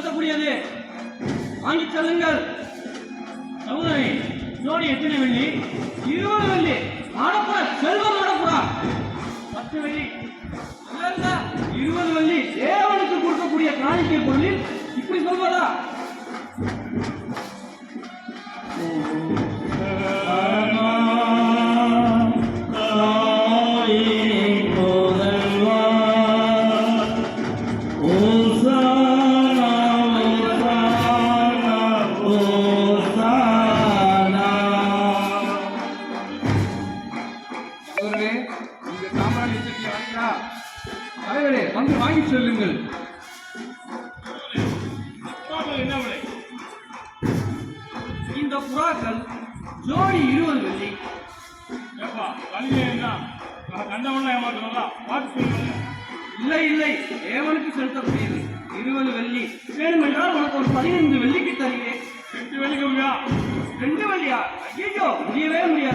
நடத்தக்கூடியது வாங்கி செல்லுங்கள். சகோதரி ஜோடி எத்தனை வெள்ளி? இருபது வெள்ளி. ஆடப்புறா செல்வம் ஆடப்புறா பத்து வெள்ளி. இருபது வெள்ளி. தேவனுக்கு கொடுக்கக்கூடிய காணிக்கை பொருளில் இப்படி சொல்வதா? வாங்கி செல்லுங்கள். இந்த புறாக்கள் ஜோடி இருபது வெள்ளி. இல்லை இல்லை தேவனுக்கு செலுத்தக்கூடியது. இருபது வெள்ளி. வேணுமென்றால் உனக்கு ஒரு பதினைந்து வெள்ளிக்கு தருகிறேன். வேலைக்கு முடியா ரெண்டு வெள்ளியா? ஐயோ முடியவே முடியாது.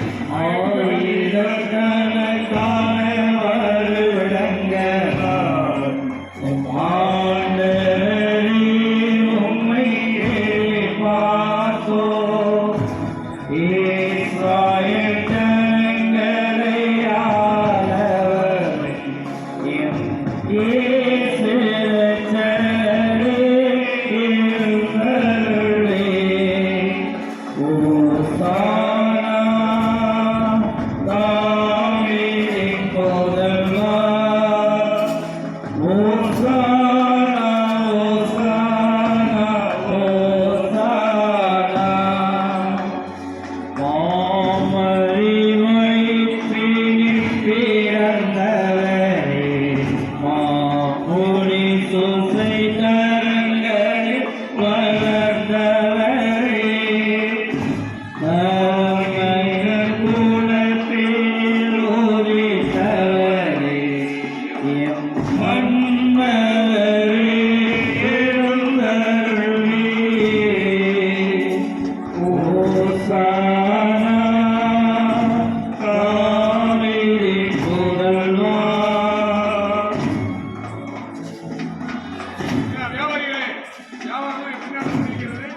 வியாபாரம் எப்படி நடந்திருக்கிறது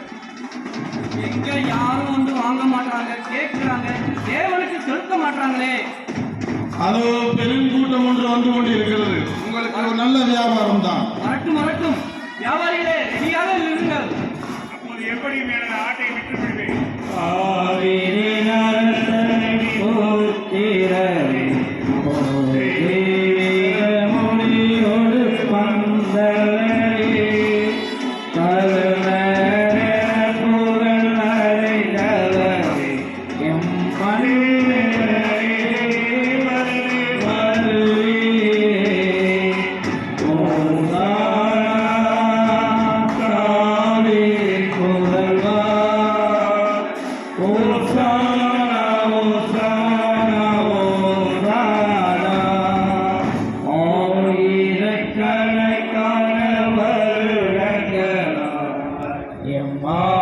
எங்க யாரும் வந்து வாங்க மாட்டாங்க கேட்கிறாங்க தேவனுக்கு செலுத்த மாட்டாங்களே. அதோ பெருங்கூட்டம் ஒன்று வந்து கொண்டிருக்கிறது. உங்களுக்கு ஒரு நல்ல வியாபாரம் தான் வரட்டும் வரட்டும். வியாபாரிகளே ரெடியாக இருங்கள். அப்போது எப்படி மேல ஆட்டை விட்டு விடுவேன்